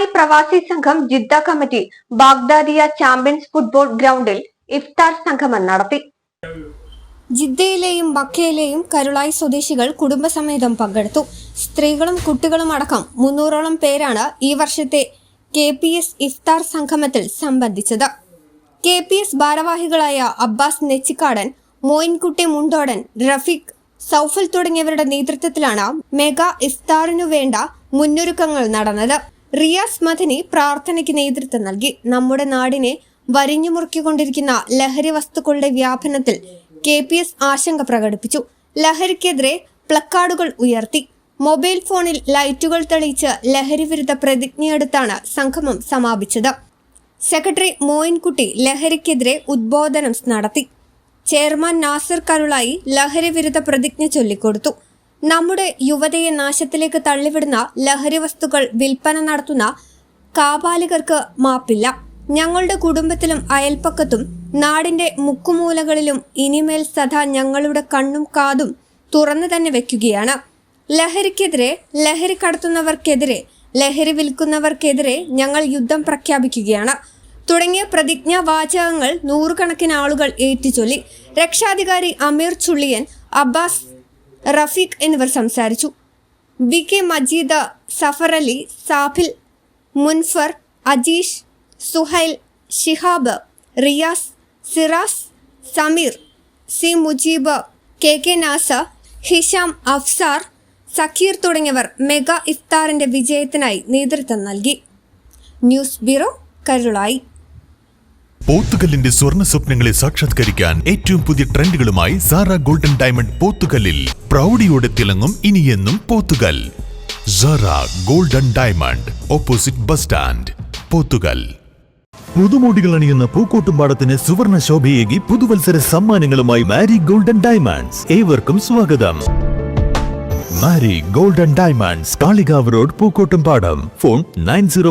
Karulayi പ്രവാസി സംഘം Jeddah committee Baghdadiya champions football ഗ്രൗണ്ടിൽ ഇഫ്താർ സംഗമം നടത്തി. ജിദ്ദയിലെയും മക്കയിലെയും കരുളായി സ്വദേശികൾ കുടുംബസമേതം പങ്കെടുത്തു. സ്ത്രീകളും കുട്ടികളും അടക്കം മുന്നൂറോളം പേരാണ് ഈ വർഷത്തെ കെ പി എസ് ഇഫ്താർ സംഗമത്തിൽ സംബന്ധിച്ചത്. കെ പി എസ് ഭാരവാഹികളായ അബ്ബാസ് നെച്ചിക്കാടൻ മോയിൻകുട്ടി മുണ്ടോടൻ റഫീഖ് സൗഫൽ തുടങ്ങിയവരുടെ നേതൃത്വത്തിലാണ് മെഗാ ഇഫ്താറിനു വേണ്ട മുന്നൊരുക്കങ്ങൾ നടന്നത്. റിയാസ് മദനി പ്രാർത്ഥനയ്ക്ക് നേതൃത്വം നൽകി. നമ്മുടെ നാടിനെ വരിഞ്ഞു മുറുക്കിക്കൊണ്ടിരിക്കുന്ന ലഹരി വസ്തുക്കളുടെ വ്യാപനത്തിൽ കെ പി എസ് ആശങ്ക പ്രകടിപ്പിച്ചു. ലഹരിക്കെതിരെ പ്ലക്കാർഡുകൾ ഉയർത്തി. മൊബൈൽ ഫോണിൽ ലൈറ്റുകൾ തെളിയിച്ച് ലഹരി വിരുദ്ധ പ്രതിജ്ഞയെടുത്താണ് സംഗമം സമാപിച്ചത്. സെക്രട്ടറി മോയിൻകുട്ടി ലഹരിക്കെതിരെ ഉദ്ബോധനം നടത്തി. ചെയർമാൻ നാസർ കരുളായി ലഹരി വിരുദ്ധ പ്രതിജ്ഞ ചൊല്ലിക്കൊടുത്തു. നമ്മുടെ യുവതയെ നാശത്തിലേക്ക് തള്ളിവിടുന്ന ലഹരി വസ്തുക്കൾ വിൽപ്പന നടത്തുന്ന കാപാലികർക്ക് മാപ്പില്ല. ഞങ്ങളുടെ കുടുംബത്തിലും അയൽപ്പക്കത്തും നാടിന്റെ മുക്കുമൂലകളിലും ഇനിമേൽ സദാ ഞങ്ങളുടെ കണ്ണും കാതും തുറന്നു തന്നെ വെക്കുകയാണ്. ലഹരിക്കെതിരെ ലഹരി കടത്തുന്നവർക്കെതിരെ ലഹരി വിൽക്കുന്നവർക്കെതിരെ ഞങ്ങൾ യുദ്ധം പ്രഖ്യാപിക്കുകയാണ്. തുടങ്ങിയ പ്രതിജ്ഞാ വാചകങ്ങൾ നൂറുകണക്കിന് ആളുകൾ ഏറ്റുചൊല്ലി. രക്ഷാധികാരി അമീർ ചുള്ളിയൻ അബ്ബാസ് റഫീഖ് എന്നിവർ സംസാരിച്ചു. V. K. Majeed Safar Ali Safil Munfar Ajeesh Suhail Shihab Riyas Siras Sameer C. Mujeeb K. K. Nasar Hisham Afsar Sakkeer തുടങ്ങിയവർ മെഗാ ഇഫ്താറിന്റെ വിജയത്തിനായി നേതൃത്വം നൽകി. News bureau Karulai. പോത്തുകല്ലിന്റെ സ്വർണ സ്വപ്നങ്ങളെ സാക്ഷാത്കരിക്കാൻ ഏറ്റവും പുതിയ ട്രെൻഡുകളുമായി സാറ ഗോൾഡൻ ഡയമണ്ട് പോത്തുകല്ലിൽ പ്രൗഢിയോടെ തിളങ്ങും ഇനിയെന്നും Pothukal. Sara golden diamond opposite bus stand Pothukal. പുതുമോടികൾ അണിയുന്ന പൂക്കോട്ടുംപാടത്തിന് സുവർണ ശോഭയേകി പുതുവത്സര സമ്മാനങ്ങളുമായി മാരി ഗോൾഡൻ ഡയമണ്ട്സ്. ഏവർക്കും സ്വാഗതം. Mari golden diamonds Kalikavu road Pookkottumpadam phone nine